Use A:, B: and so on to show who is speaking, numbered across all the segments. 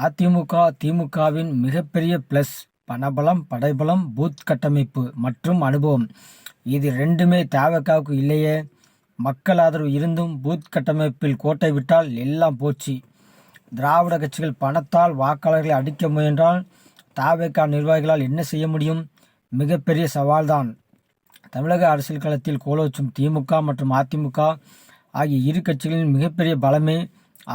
A: அதிமுக திமுகவின் மிகப்பெரிய பிளஸ் பணபலம் படைபலம் பூத் கட்டமைப்பு மற்றும் அனுபவம். இது ரெண்டுமே தேவக்காவுக்கு இல்லையே. மக்கள் ஆதரவு இருந்தும் பூத் கட்டமைப்பில் கோட்டை விட்டால் எல்லாம் போச்சு. திராவிட கட்சிகள் பணத்தால் வாக்காளர்களை அடிக்க முயன்றால் தாவேக்கா நிர்வாகிகளால் என்ன செய்ய முடியும்? மிகப்பெரிய சவால்தான். தமிழக அரசியல் களத்தில் கோலோச்சும் திமுக மற்றும் அதிமுக ஆகிய இரு கட்சிகளின் மிகப்பெரிய பலமே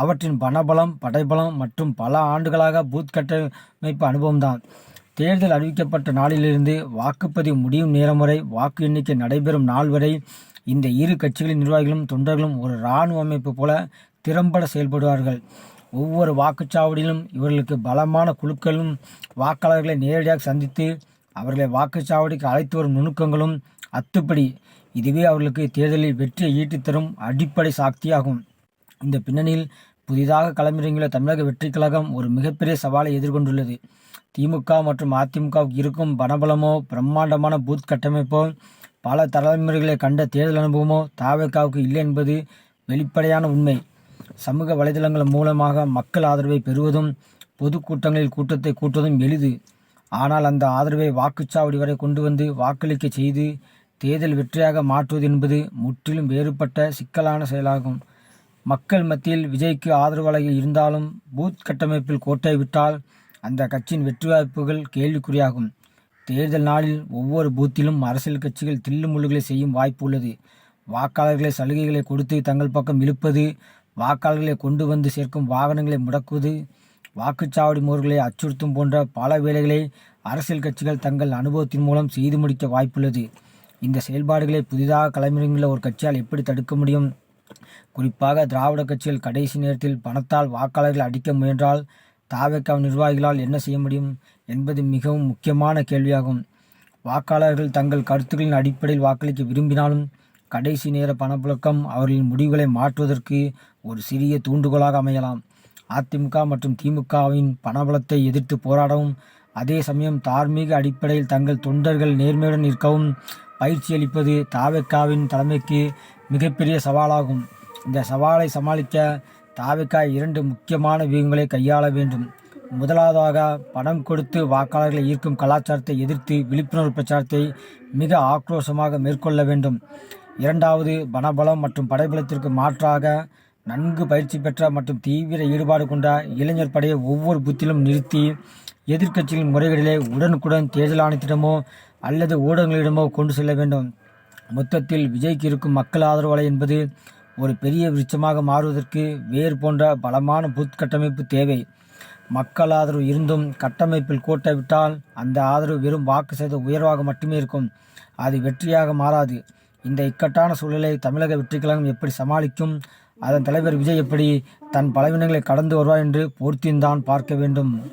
A: அவற்றின் பணபலம் படைபலம் மற்றும் பல ஆண்டுகளாக பூத் கட்டமைப்பு அனுபவம்தான். தேர்தல் அறிவிக்கப்பட்ட நாளிலிருந்து வாக்குப்பதிவு முடியும் நேரம் வரை வாக்கு எண்ணிக்கை நடைபெறும் நாள் வரை இந்த இரு கட்சிகளின் நிர்வாகிகளும் தொண்டர்களும் ஒரு இராணுவ அமைப்பு போல திறம்பட செயல்படுவார்கள். ஒவ்வொரு வாக்குச்சாவடியிலும் இவர்களுக்கு பலமான குழுக்களும் வாக்காளர்களை நேரடியாக சந்தித்து அவர்களை வாக்குச்சாவடிக்கு அழைத்து வரும் நுணுக்கங்களும் அத்துப்படி. இதுவே அவர்களுக்கு தேர்தலில் வெற்றியை ஈட்டித்தரும் அடிப்படை சாக்தியாகும் இந்த பின்னணியில் புதிதாக களமிறங்கியுள்ள தமிழக வெற்றி கழகம் ஒரு மிகப்பெரிய சவாலை எதிர்கொண்டுள்ளது. திமுக மற்றும் அதிமுகவுக்கு இருக்கும் பணபலமோ பிரம்மாண்டமான பூத் கட்டமைப்போ பல தலைமுறைகளை கண்ட தேர்தல் அனுபவமோ தாவேக்காவுக்கு இல்லை என்பது வெளிப்படையான உண்மை. சமூக வலைதளங்கள் மூலமாக மக்கள் ஆதரவை பெறுவதும் பொதுக்கூட்டங்களில் கூட்டத்தை கூட்டுவதும் எளிது. ஆனால் அந்த ஆதரவை வாக்குச்சாவடி வரை கொண்டு வந்து வாக்களிக்க செய்து தேர்தல் வெற்றியாக மாற்றுவது என்பது முற்றிலும் வேறுபட்ட சிக்கலான செயலாகும். மக்கள் மத்தியில் விஜய்க்கு ஆதரவாளர்கள் இருந்தாலும் பூத் கட்டமைப்பில் கோட்டை விட்டால் அந்த கட்சியின் வெற்றி வாய்ப்புகள் கேள்விக்குறியாகும். தேர்தல் நாளில் ஒவ்வொரு பூத்திலும் அரசியல் கட்சிகள் தில்லு முள்ளுகளை செய்யும் வாய்ப்பு உள்ளது. வாக்காளர்களை சலுகைகளை கொடுத்து தங்கள் பக்கம் இழுப்பது வாக்காளர்களை கொண்டு வந்து சேர்க்கும் வாகனங்களை முடக்குவது வாக்குச்சாவடி முறைகளை அச்சுறுத்தும் போன்ற பல வேலைகளை அரசியல் கட்சிகள் தங்கள் அனுபவத்தின் மூலம் செய்து முடிக்க வாய்ப்புள்ளது. இந்த செயல்பாடுகளை புதிதாக களமிறங்கியுள்ள ஒரு கட்சியால் எப்படி தடுக்க முடியும்? குறிப்பாக திராவிட கட்சிகள் கடைசி நேரத்தில் பணத்தால் வாக்காளர்கள் அடிக்க முயன்றால் தாவேக்கா நிர்வாகிகளால் என்ன செய்ய முடியும் என்பது மிகவும் முக்கியமான கேள்வியாகும். வாக்காளர்கள் தங்கள் கருத்துக்களின் அடிப்படையில் வாக்களிக்க விரும்பினாலும் கடைசி நேர பணப்புழக்கம் அவர்களின் முடிவுகளை மாற்றுவதற்கு ஒரு சிறிய தூண்டுகோலாக அமையலாம். அதிமுக மற்றும் திமுகவின் பணபலத்தை எதிர்த்து போராடவும் அதே சமயம் தார்மீக அடிப்படையில் தங்கள் தொண்டர்கள் நேர்மையுடன் இருக்கவும் பயிற்சி அளிப்பது தாவேக்காவின் தலைமைக்கு மிகப்பெரிய சவாலாகும். இந்த சவாலை சமாளிக்க தாவிக்காய் இரண்டு முக்கியமான வியூகங்களை கையாள வேண்டும். முதலாவதாக பணம் கொடுத்து வாக்காளர்களை ஈர்க்கும் கலாச்சாரத்தை எதிர்த்து விழிப்புணர்வு பிரச்சாரத்தை மிக ஆக்ரோஷமாக மேற்கொள்ள வேண்டும். இரண்டாவது பணபலம் மற்றும் படைபலத்திற்கு மாற்றாக நன்கு பயிற்சி பெற்ற மற்றும் தீவிர ஈடுபாடு கொண்ட இளைஞர் படையை ஒவ்வொரு புத்திலும் நிறுத்தி எதிர்க்கட்சிகளின் முறைகளிலே உடனுக்குடன் தேர்தல் ஆணையத்திடமோ அல்லது ஊடகங்களிடமோ கொண்டு செல்ல வேண்டும். மொத்தத்தில் விஜய்க்கு இருக்கும் மக்கள் ஆதரவலை என்பது ஒரு பெரிய விருட்சமாக மாறுவதற்கு வேர் போன்ற பலமான பூத் கட்டமைப்பு தேவை. மக்கள் ஆதரவு இருந்தும் கட்டமைப்பில் கூட்டவிட்டால் அந்த ஆதரவு வெறும் வாக்கு செய்த உயர்வாக மட்டுமே இருக்கும். அது வெற்றியாக மாறாது. இந்த இக்கட்டான சூழலை தமிழக வெற்றி கழகம் எப்படி சமாளிக்கும்? அதன் தலைவர் விஜய் எப்படி தன் பலவீனங்களை கடந்து வருவார் என்று பொறுத்திருந்தான் பார்க்க வேண்டும்.